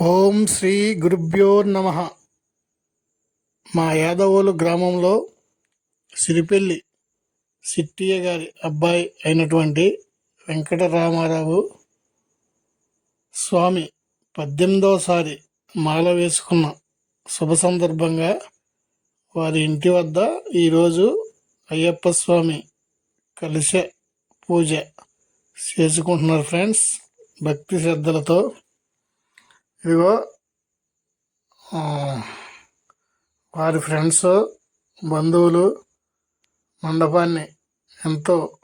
ఓం శ్రీ గురుభ్యో నమ. మా యాదవోలు గ్రామంలో సిరిపెల్లి సిట్టియ్య గారి అబ్బాయి అయినటువంటి వెంకటరామారావు స్వామి పద్దెనిమిదవసారి మాల వేసుకున్న శుభ సందర్భంగా వారి ఇంటి వద్ద ఈరోజు అయ్యప్ప స్వామి కలిసే పూజ చేసుకుంటున్నారు ఫ్రెండ్స్. భక్తి శ్రద్ధలతో ఇదిగో వారి ఫ్రెండ్స్ బంధువులు మండపాన్ని ఎంతో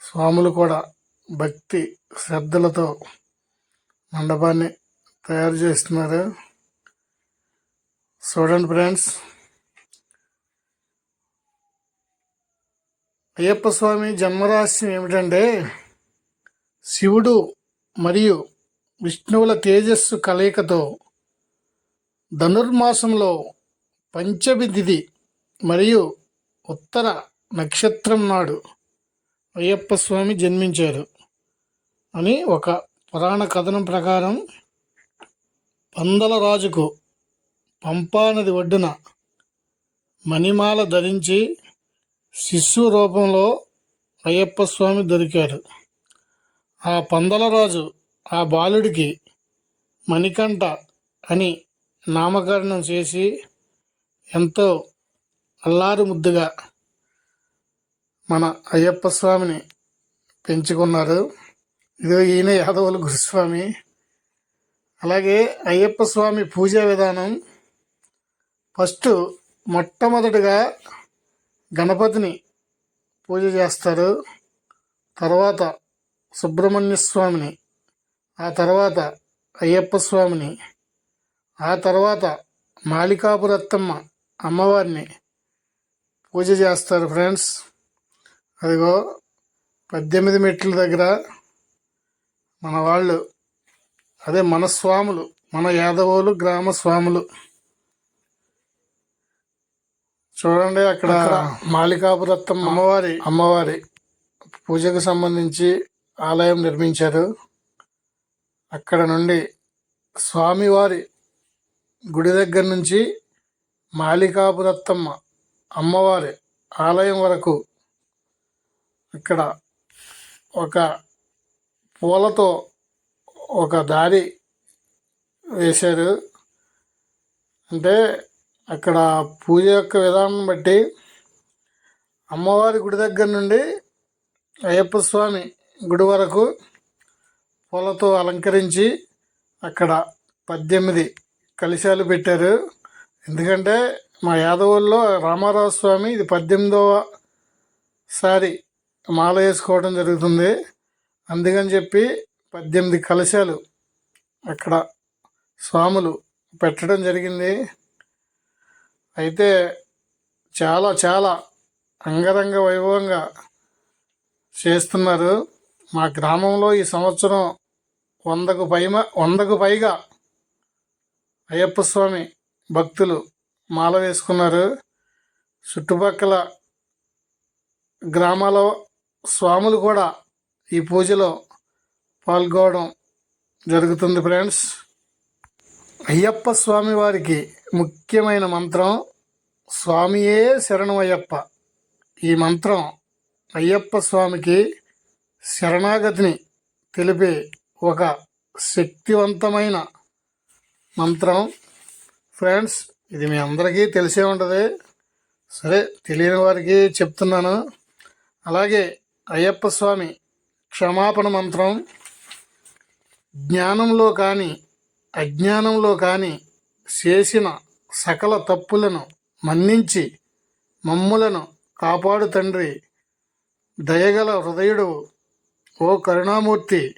స్వాములు కూడా భక్తి శ్రద్ధలతో మండపాన్ని తయారు చేస్తున్నారు. చూడండి ఫ్రెండ్స్. అయ్యప్ప స్వామి జన్మరహస్యం ఏమిటంటే శివుడు మరియు విష్ణువుల తేజస్సు కలయికతో ధనుర్మాసంలో పంచమి తిథి మరియు ఉత్తర నక్షత్రం నాడు అయ్యప్ప స్వామి జన్మించారు అని ఒక పురాణ కథనం ప్రకారం పందల రాజుకు పంపానది ఒడ్డున మణిమాల ధరించి శిశువు రూపంలో అయ్యప్ప స్వామి దొరికారు. ఆ పందలరాజు ఆ బాలుడికి మణికంఠ అని నామకరణం చేసి ఎంతో అల్లారు ముద్దుగా మన అయ్యప్ప స్వామిని పెంచుకున్నారు. ఇదో ఈయన యాదవుల గురుస్వామి. అలాగే అయ్యప్ప స్వామి పూజా విధానం. ఫస్ట్ మొట్టమొదటిగా గణపతిని పూజ చేస్తారు. తర్వాత సుబ్రహ్మణ్య స్వామిని ఆ తర్వాత అయ్యప్ప స్వామిని ఆ తర్వాత మాలికాపురత్తమ్మ అమ్మవారిని పూజ చేస్తారు ఫ్రెండ్స్. అదిగో పద్దెనిమిది మెట్ల దగ్గర మన వాళ్ళు అదే మన స్వాములు మన యాదవులు గ్రామ స్వాములు. చూడండి అక్కడ మాలికాపురత్తం అమ్మవారి అమ్మవారి పూజకు సంబంధించి ఆలయం నిర్మించారు. అక్కడ నుండి స్వామివారి గుడి దగ్గర నుంచి మాలికాపురత్తమ్మ అమ్మవారి ఆలయం వరకు ఇక్కడ ఒక పూలతో ఒక దారి వేశారు. అంటే అక్కడ పూజ యొక్క విధానం బట్టి అమ్మవారి గుడి దగ్గర నుండి అయ్యప్ప స్వామి గుడి వరకు పూలతో అలంకరించి అక్కడ పద్దెనిమిది కలశాలు పెట్టారు. ఎందుకంటే మా యాదవుల్లో రామారావు స్వామి ఇది పద్దెనిమిదవ సారి మాల వేసుకోవడం జరుగుతుంది. అందుకని చెప్పి పద్దెనిమిది కలశాలు అక్కడ స్వాములు పెట్టడం జరిగింది. అయితే చాలా చాలా అంగరంగ వైభవంగా చేస్తున్నారు. మా గ్రామంలో ఈ సంవత్సరం వందకు పైమ వందకు పైగా అయ్యప్ప స్వామి భక్తులు మాల వేసుకున్నారు. చుట్టుపక్కల గ్రామాల స్వాములు కూడా ఈ పూజలో పాల్గొనడం జరుగుతుంది ఫ్రెండ్స్. అయ్యప్ప స్వామి వారికి ముఖ్యమైన మంత్రం స్వామియే శరణం అయ్యప్ప. ఈ మంత్రం అయ్యప్ప స్వామికి శరణాగతిని తెలిపే ఒక శక్తివంతమైన మంత్రం. ఫ్రెండ్స్ ఇది మీ అందరికీ తెలిసే ఉంటుంది. సరే తెలియని వారికి చెప్తున్నాను. అలాగే అయ్యప్ప స్వామి క్షమాపణ మంత్రం. జ్ఞానంలో కానీ అజ్ఞానంలో కానీ చేసిన సకల తప్పులను మన్నించి మమ్ములను కాపాడు తండ్రి. దయగల హృదయుడు ఓ కరుణామూర్తి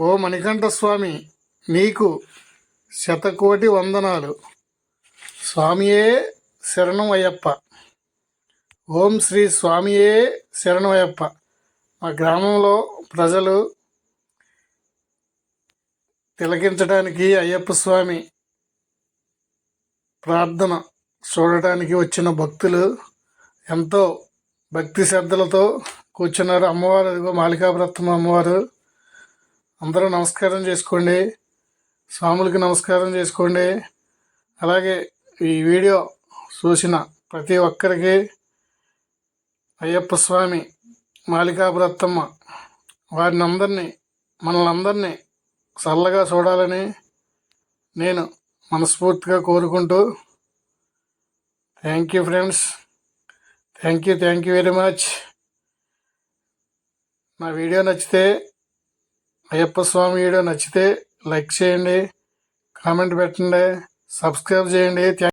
ఓ మణికంఠ స్వామి నీకు శతకోటి వందనాలు. స్వామియే శరణం అయ్యప్ప ఓం శ్రీ స్వామియే శరణం అయ్యప్ప మా గ్రామంలో ప్రజలు తిలకించడానికి అయ్యప్ప స్వామి ప్రార్థన చూడటానికి వచ్చిన భక్తులు ఎంతో భక్తి శ్రద్ధలతో కూర్చున్నారు. అమ్మవారు అదిగో మాలికాపురత్మ అమ్మవారు. అందరూ నమస్కారం చేసుకోండి. స్వాములకి నమస్కారం చేసుకోండి. అలాగే ఈ వీడియో చూసిన ప్రతి ఒక్కరికి అయ్యప్ప స్వామి మాలికాపురత్తమ్మ వారిని అందరినీ మనల్ని అందరినీ చల్లగా చూడాలని నేను మనస్ఫూర్తిగా కోరుకుంటూ thank you friends thank you thank you very much నా వీడియో నచ్చితే అయ్యప్ప స్వామి వీడియో నచ్చితే లైక్ చేయండి కామెంట్ పెట్టండి సబ్స్క్రైబ్ చేయండి. థ్యాంక్